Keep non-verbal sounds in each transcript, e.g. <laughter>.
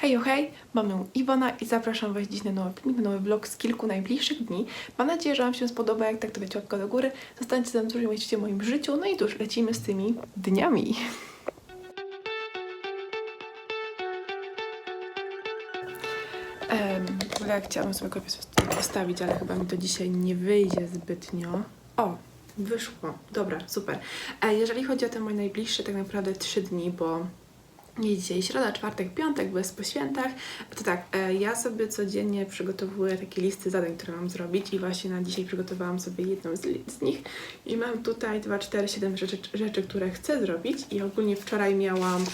Hej, hej, mam na Iwona i zapraszam Was dziś na nowy filmik, nowy vlog z kilku najbliższych dni. Mam nadzieję, że Wam się spodoba, jak tak to wiecie, łapka do góry. Zostańcie ze mną dłużej w moim życiu, no i cóż, lecimy z tymi dniami. W ogóle chciałam sobie kopię postawić, ale chyba mi to dzisiaj nie wyjdzie zbytnio. O, wyszło. Dobra, super. E, jeżeli chodzi o te moje najbliższe tak naprawdę trzy dni, bo nie dzisiaj środa, czwartek, piątek, bez po świętach. To tak, e, ja sobie codziennie przygotowuję takie listy zadań, które mam zrobić i właśnie na dzisiaj przygotowałam sobie jedną z, z nich i mam tutaj 2, 4, 7 rzeczy, rzeczy, które chcę zrobić i ogólnie wczoraj miałam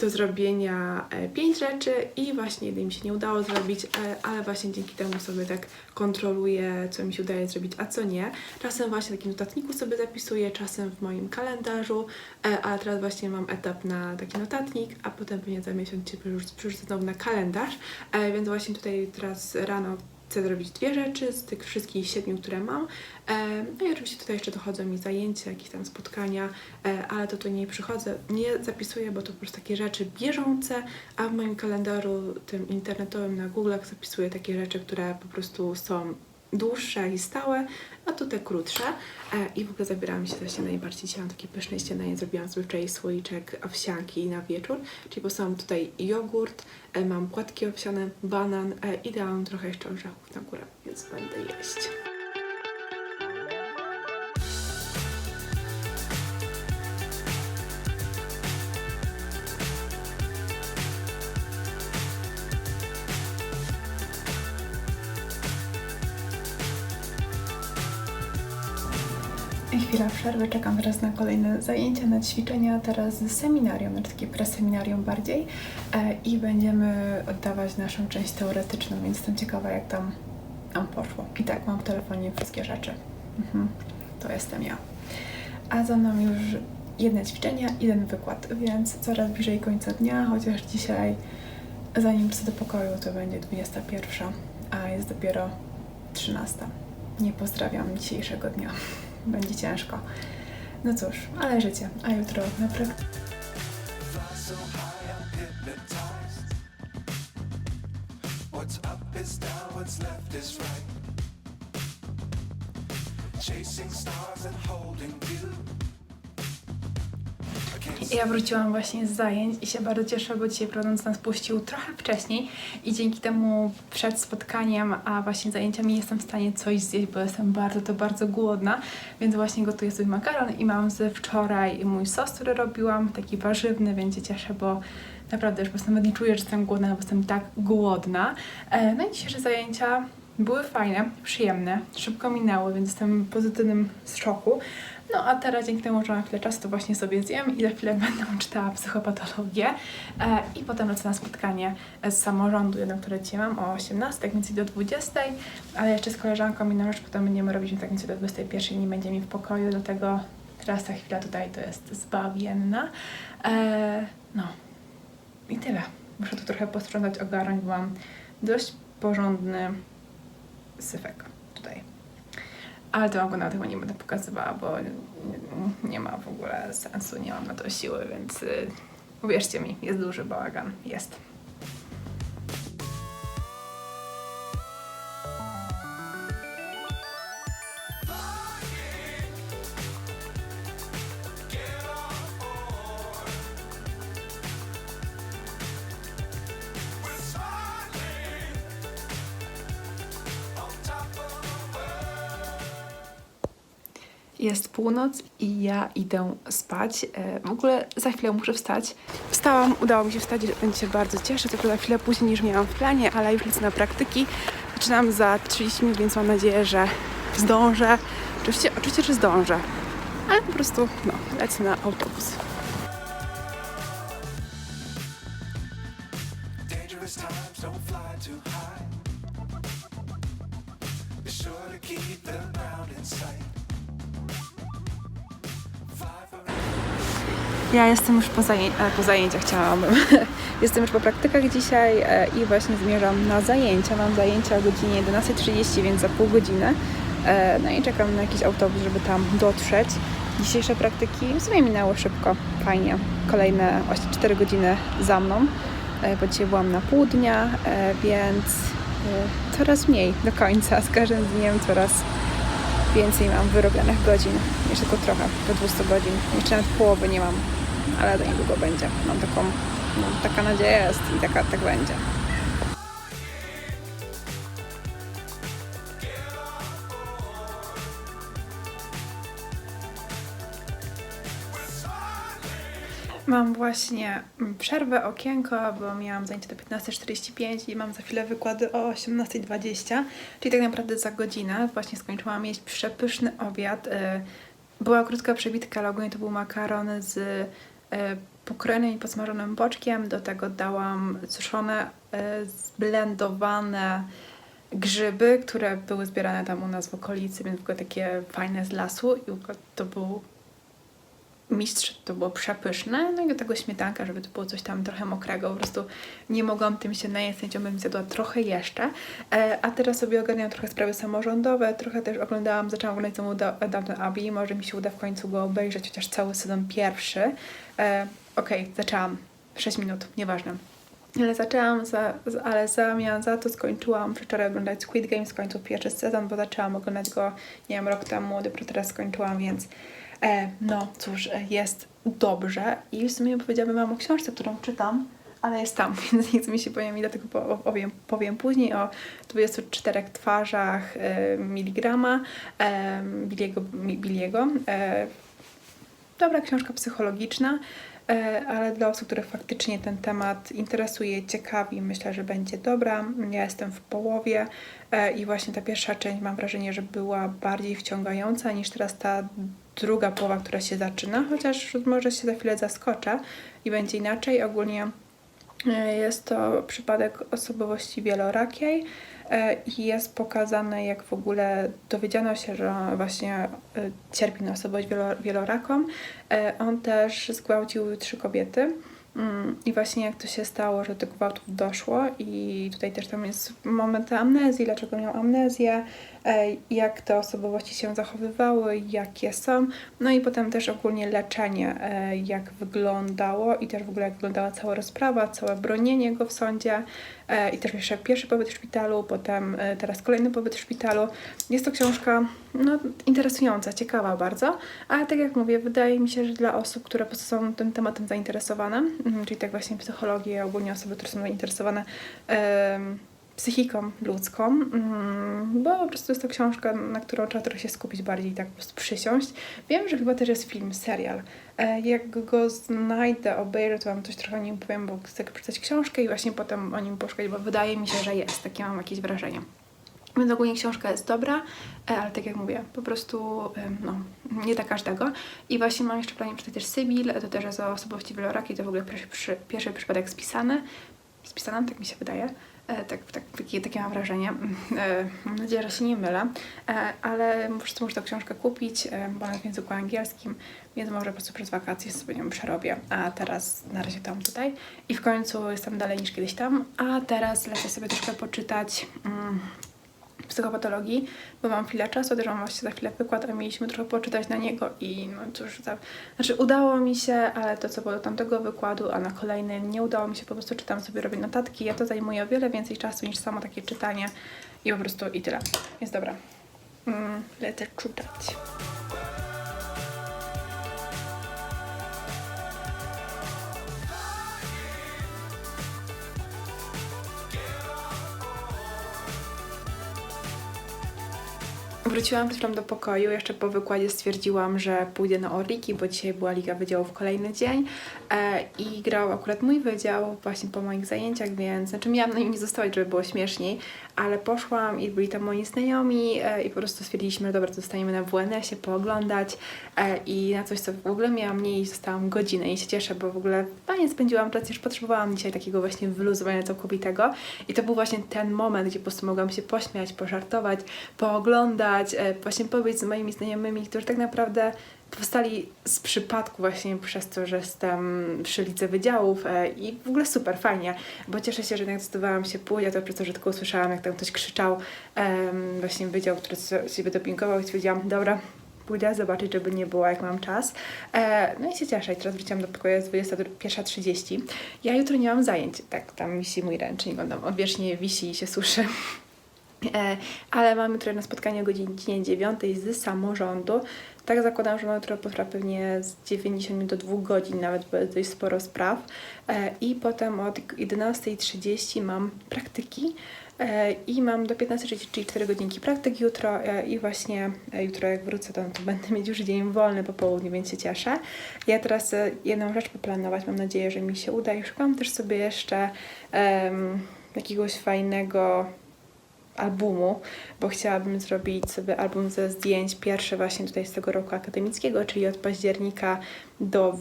do zrobienia 5 rzeczy i właśnie jednej mi się nie udało zrobić, e, ale właśnie dzięki temu sobie tak kontroluję, co mi się udaje zrobić, a co nie. Czasem właśnie w takim notatniku sobie zapisuję, czasem w moim kalendarzu, e, ale teraz właśnie mam etap na taki notatnik, a potem pewnie za miesiąc się przerzuc- przerzucę znowu na kalendarz, e, więc właśnie tutaj teraz rano chcę zrobić dwie rzeczy z tych wszystkich siedmiu, które mam. E, No i oczywiście tutaj jeszcze dochodzą mi zajęcia, jakieś tam spotkania, e, ale to tu nie przychodzę, nie zapisuję, bo to po prostu takie rzeczy bieżące, a w moim kalendarzu tym internetowym na Google'ach zapisuję takie rzeczy, które po prostu są dłuższe i stałe, a tu te krótsze. E, I w ogóle zabierałam się za śniadanie, bardziej mam takie pyszne śniadanie, zrobiłam sobie wczoraj słoiczek owsianki na wieczór, czyli po prostu mam tutaj jogurt, e, mam płatki owsiane, banan e, i dałam trochę jeszcze orzechów na górę, więc będę jeść. I chwila przerwy, czekam teraz na kolejne zajęcia, na ćwiczenia, teraz seminarium, znaczy takie preseminarium bardziej e, i będziemy oddawać naszą część teoretyczną, więc jestem ciekawa jak tam nam poszło. I tak, mam w telefonie wszystkie rzeczy. Mhm. To jestem ja. A za mną już jedne ćwiczenia, jeden wykład, więc coraz bliżej końca dnia, chociaż dzisiaj zanim wrócę do pokoju to będzie 21, a jest dopiero 13. Nie pozdrawiam dzisiejszego dnia. Będzie ciężko. No cóż, ale życie. A jutro naprawdę. Chasing stars and holding. Ja wróciłam właśnie z zajęć i się bardzo cieszę, bo dzisiaj prowadząc nas puścił trochę wcześniej i dzięki temu przed spotkaniem, a właśnie zajęciami jestem w stanie coś zjeść, bo jestem bardzo, to bardzo głodna, więc właśnie gotuję sobie makaron i mam ze wczoraj mój sos, który robiłam, taki warzywny, więc się cieszę, bo naprawdę już po prostu nawet nie czuję, że jestem głodna, bo jestem tak głodna. E, No i dzisiejsze zajęcia były fajne, przyjemne, szybko minęły, więc jestem pozytywnym szoku. No a teraz dzięki temu, że mam chwilę czasu, to właśnie sobie zjem i za chwilę będę czytała psychopatologię e, i potem lecę na spotkanie z samorządu, jedno, które dzisiaj mam o 18, więc i do 20, ale jeszcze z koleżanką i na potem będziemy robić tak więc do 21 nie będzie mi w pokoju, dlatego teraz ta chwila tutaj to jest zbawienna. E, no i tyle. Muszę tu trochę posprzątać, ogarnąć, bo mam dość porządny syfek tutaj. Ale to wam go nawet chyba nie będę pokazywała, bo nie, nie ma w ogóle sensu, nie mam na to siły, więc y, uwierzcie mi, jest duży bałagan. Jest. Jest północ i ja idę spać. E, W ogóle za chwilę muszę wstać. Wstałam, udało mi się wstać, więc się bardzo cieszę. Tylko za chwilę później niż miałam w planie, ale już lecę na praktyki. Zaczynam za 30 minut, więc mam nadzieję, że zdążę. Oczywiście, oczywiście, że zdążę. Ale po prostu, no, lecę na autobus. Jestem już po, zaję- e, po zajęciach, <laughs> jestem już po praktykach dzisiaj e, i właśnie zmierzam na zajęcia. Mam zajęcia o godzinie 11.30, więc za pół godziny. E, No i czekam na jakiś autobus, żeby tam dotrzeć. Dzisiejsze praktyki w sumie minęły szybko, fajnie. Kolejne właśnie 4 godziny za mną. bo dzisiaj byłam na pół dnia, więc coraz mniej do końca. Z każdym dniem coraz więcej mam wyrobionych godzin. Jeszcze tylko trochę, do 200 godzin. Jeszcze nawet połowy nie mam, ale to niedługo będzie. Mam taką, no, taka nadzieja jest i taka, tak będzie. Mam właśnie przerwę, okienko, bo miałam zajęcie do 15.45 i mam za chwilę wykłady o 18.20, czyli tak naprawdę za godzinę. Właśnie skończyłam jeść przepyszny obiad. Y, Była krótka przebitka, ogólnie to był makaron z y, pokrojonym i podsmażonym boczkiem. Do tego dałam suszone, y, zblendowane grzyby, które były zbierane tam u nas w okolicy, więc były takie fajne z lasu i w ogóle to był mistrz, to było przepyszne, no i do tego śmietanka, żeby to było coś tam trochę mokrego, po prostu nie mogłam tym się najeść, bym zjadła trochę jeszcze, e, a teraz sobie ogarniam trochę sprawy samorządowe, trochę też oglądałam, zaczęłam oglądać Do- Downton Abbey, może mi się uda w końcu go obejrzeć, chociaż cały sezon pierwszy. E, Okej, zaczęłam, 6 minut, nieważne. Ale zaczęłam, za, ale zamian za to skończyłam wczoraj oglądać Squid Game, skończył pierwszy sezon, bo zaczęłam oglądać go, nie wiem, rok temu, dopiero teraz skończyłam, więc e, no cóż, e, jest dobrze i w sumie powiedziałabym Wam o książce, którą czytam, ale jest tam, <laughs> więc nie chce mi się powiem dlatego po- powiem, powiem później o 24 twarzach e, miligrama e, Biliego. Biliego. E, dobra książka psychologiczna, e, ale dla osób, których faktycznie ten temat interesuje, ciekawi, myślę, że będzie dobra. Ja jestem w połowie e, i właśnie ta pierwsza część mam wrażenie, że była bardziej wciągająca niż teraz ta druga połowa, która się zaczyna, chociaż może się za chwilę zaskoczę i będzie inaczej. Ogólnie E, Jest to przypadek osobowości wielorakiej e, i jest pokazane, jak w ogóle dowiedziano się, że właśnie e, cierpi na osobowość wielo- wieloraką. On też zgwałcił trzy kobiety. Mm, I właśnie jak to się stało, że do gwałtów doszło i tutaj też tam jest moment amnezji, dlaczego miał amnezję, jak te osobowości się zachowywały, jakie są, no i potem też ogólnie leczenie, e, jak wyglądało i też w ogóle jak wyglądała cała rozprawa, całe bronienie go w sądzie e, i też jeszcze pierwszy pobyt w szpitalu, potem e, teraz kolejny pobyt w szpitalu. Jest to książka no, interesująca, ciekawa bardzo, ale tak jak mówię, wydaje mi się, że dla osób, które są tym tematem zainteresowane, mhm, czyli tak właśnie psychologię, ogólnie osoby, które są zainteresowane em, psychiką ludzką, mm, bo po prostu jest to książka, na którą trzeba trochę się skupić bardziej tak po prostu przysiąść. Wiem, że chyba też jest film, serial. E, Jak go znajdę, obejrzę, to Wam coś trochę o nim powiem, bo chcę przeczytać książkę i właśnie potem o nim poszukać, bo wydaje mi się, że jest. Takie mam jakieś wrażenie. Więc ogólnie książka jest dobra, e, ale tak jak mówię, po prostu no, nie dla każdego. I właśnie mam jeszcze planie czytać też Sybil, to też jest o osobowości wielorakiej, to w ogóle pierwszy, pierwszy przypadek spisany. Spisana, tak mi się wydaje. E, tak, tak, takie, takie mam wrażenie. E, mam nadzieję, że się nie mylę, e, ale muszę tę książkę kupić, bo ona w języku angielskim, więc może po prostu przez wakacje sobie ją przerobię. A teraz na razie tam tutaj. I w końcu jestem dalej niż kiedyś tam. A teraz lecę sobie troszkę poczytać. Psychopatologii, bo mam chwilę czasu, też mam właśnie za chwilę wykład, a mieliśmy trochę poczytać na niego i no cóż, za, znaczy udało mi się, ale to co było do tamtego wykładu, a na kolejny nie udało mi się, po prostu czytam sobie, robię notatki, ja to zajmuje o wiele więcej czasu niż samo takie czytanie i po prostu i tyle. Jest dobra. Mm, lecę czytać. Wróciłam przed do pokoju, jeszcze po wykładzie stwierdziłam, że pójdę na Orliki, bo dzisiaj była Liga Wydziałów kolejny dzień i grał akurat mój wydział właśnie po moich zajęciach, więc znaczy miałam na nim nie zostawać, żeby było śmieszniej, ale poszłam i byli tam moi znajomi e, i po prostu stwierdziliśmy, że dobra, to zostaniemy na WNS-ie pooglądać e, i na coś, co w ogóle miałam mniej, zostałam godzinę i się cieszę, bo w ogóle fajnie spędziłam czas, już potrzebowałam dzisiaj takiego właśnie wyluzowania całkowitego i to był właśnie ten moment, gdzie po prostu mogłam się pośmiać, pożartować, pooglądać, e, właśnie pobyć z moimi znajomymi, którzy tak naprawdę powstali z przypadku właśnie przez to, że jestem przy lice wydziałów e, i w ogóle super, fajnie, bo cieszę się, że jednak zdecydowałam się pójść, a to przez to, że tylko usłyszałam, jak tam ktoś krzyczał, właśnie wydział, który siebie dopingował i stwierdziłam, dobra, pójdę zobaczyć, żeby nie było, jak mam czas. E, no i się cieszę. I teraz wróciłam do pokoju, jest 21.30. Ja jutro nie mam zajęć. Tak, tam wisi mój ręcznik, on tam odwiecznie wisi i się suszy. E, ale mamy jutro na spotkanie o godzinie 9 z samorządu. Tak zakładam, że jutro potrwa pewnie z 90 minut do 2 godzin, nawet bo jest dość sporo spraw. E, I potem od 11.30 mam praktyki. E, I mam do 15.30, czyli 4 godzinki praktyk jutro e, i właśnie jutro jak wrócę, to, będę mieć już dzień wolny po południu, więc się cieszę. Ja teraz jedną rzecz poplanować, mam nadzieję, że mi się uda i szukam też sobie jeszcze em, jakiegoś fajnego albumu, bo chciałabym zrobić sobie album ze zdjęć, pierwszy właśnie tutaj z tego roku akademickiego, czyli od października do,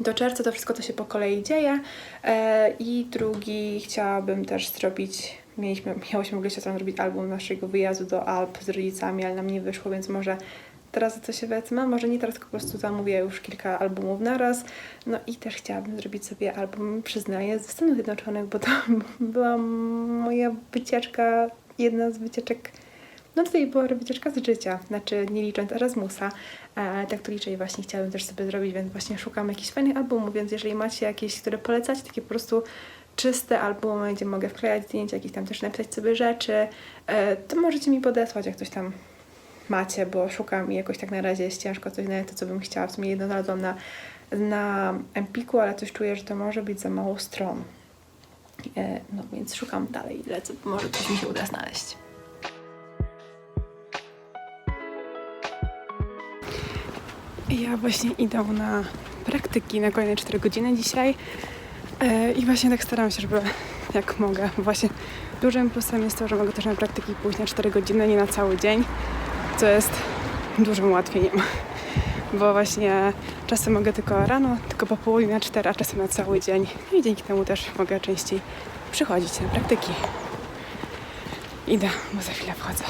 do czerwca, to wszystko to się po kolei dzieje. E, i drugi chciałabym też zrobić, mieliśmy, miałyśmy w ogóle zrobić album naszego wyjazdu do Alp z rodzicami, ale nam nie wyszło, więc może teraz za to się wezmę, może nie teraz, po prostu zamówię już kilka albumów naraz. No i też chciałabym zrobić sobie album, przyznaję, ze Stanów Zjednoczonych, bo to <laughs> była moja wycieczka, jedna z wycieczek, no do tej wycieczka z życia, znaczy nie licząc Erasmusa, e, tak to liczę i właśnie chciałabym też sobie zrobić, więc właśnie szukam jakichś fajnych albumów, więc jeżeli macie jakieś, które polecacie, takie po prostu czyste albumy, gdzie mogę wklejać zdjęcia, jakieś tam też napisać sobie rzeczy, e, to możecie mi podesłać, jak coś tam macie, bo szukam i jakoś tak na razie jest ciężko coś znaleźć, to co bym chciała. W sumie jedno znalazłam na, na Empiku, ale coś czuję, że to może być za mało stron. E, no więc szukam dalej, lecę, może coś mi się uda znaleźć. Ja właśnie idę na praktyki na kolejne 4 godziny dzisiaj e, i właśnie tak staram się, żeby jak mogę. Właśnie dużym plusem jest to, że mogę też na praktyki pójść na 4 godziny, nie na cały dzień, co jest dużym ułatwieniem. Bo właśnie czasem mogę tylko rano, tylko po południu na 4, a czasem na cały dzień. I dzięki temu też mogę częściej przychodzić na praktyki. Idę, bo za chwilę wchodzę.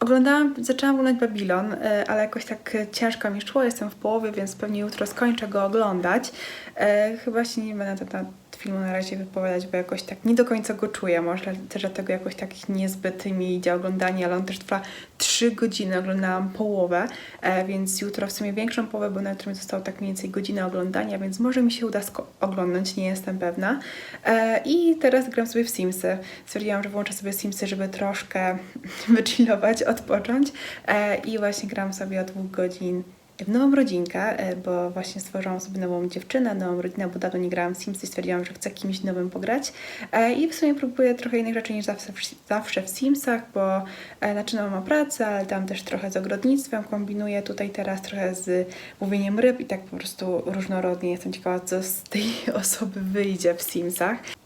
Oglądałam, zaczęłam oglądać Babylon, e, ale jakoś tak e, ciężko mi szło, jestem w połowie, więc pewnie jutro skończę go oglądać. E, chyba się nie będę na filmu na razie wypowiadać, bo jakoś tak nie do końca go czuję, może też dlatego jakoś tak niezbyt mi idzie oglądanie, ale on też trwa 3 godziny, oglądałam połowę, e, więc jutro w sumie większą połowę, bo na jutro mi zostało tak mniej więcej godzinę oglądania, więc może mi się uda oglądać, nie jestem pewna. E, I teraz gram sobie w Simsy. Stwierdziłam, że włączę sobie Simsy, żeby troszkę <laughs> wychillować, odpocząć e, i właśnie gram sobie od dwóch godzin w nową rodzinkę, e, bo właśnie stworzyłam sobie nową dziewczynę, nową rodzinę, bo dawno nie grałam w Sims i stwierdziłam, że chcę kimś nowym pograć. E, I w sumie próbuję trochę innych rzeczy niż zawsze, zawsze w Simsach, bo e, zaczynam ma pracę, ale tam też trochę z ogrodnictwem kombinuję tutaj teraz trochę z łowieniem ryb i tak po prostu różnorodnie jestem ciekawa, co z tej <laughs> osoby wyjdzie w Simsach.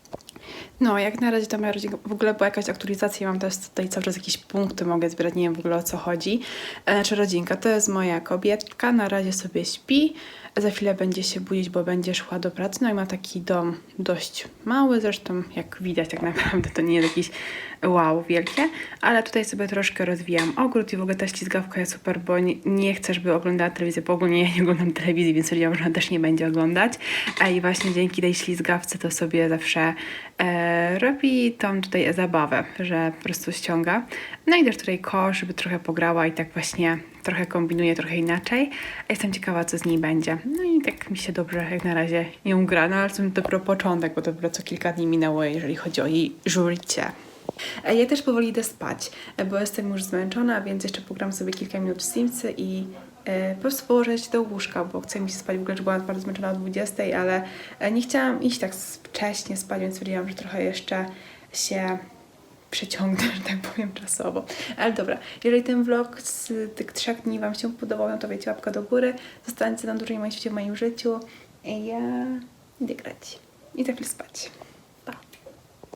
No, jak na razie to moja rodzina, w ogóle była jakaś aktualizacja, mam też tutaj cały czas jakieś punkty mogę zbierać, nie wiem w ogóle o co chodzi. E, Znaczy rodzinka, to jest moja kobietka, na razie sobie śpi, za chwilę będzie się budzić, bo będzie szła do pracy, no i ma taki dom dość mały, zresztą jak widać tak naprawdę to nie jest jakiś wow wielkie, ale tutaj sobie troszkę rozwijam ogród i w ogóle ta ślizgawka jest super, bo nie, nie chcę, żeby oglądała telewizję, bo ogólnie ja nie oglądam telewizji, więc stwierdziłam, że ona też nie będzie oglądać. A i właśnie dzięki tej ślizgawce to sobie zawsze e, robi tą tutaj zabawę, że po prostu ściąga. No i też tutaj kosz, żeby trochę pograła i tak właśnie trochę kombinuje, trochę inaczej. Jestem ciekawa, co z niej będzie. No i tak mi się dobrze jak na razie ją gra, no ale to dopiero początek, bo dopiero co kilka dni minęło, jeżeli chodzi o jej życie. E, Ja też powoli idę spać, e, bo jestem już zmęczona, więc jeszcze pogram sobie kilka minut w Simsy i e, po prostu położę się do łóżka, bo chcę mi się spać. W ogóle byłam bardzo zmęczona o 20, ale e, nie chciałam iść tak wcześnie spać, więc stwierdziłam, że trochę jeszcze się przeciągnę, <laughs> że tak powiem, czasowo. Ale dobra, jeżeli ten vlog z tych trzech dni Wam się podobał, no to wiecie, łapka do góry. Zostańcie na dłużej w moim w moim życiu. Ja idę grać. I chwilę spać.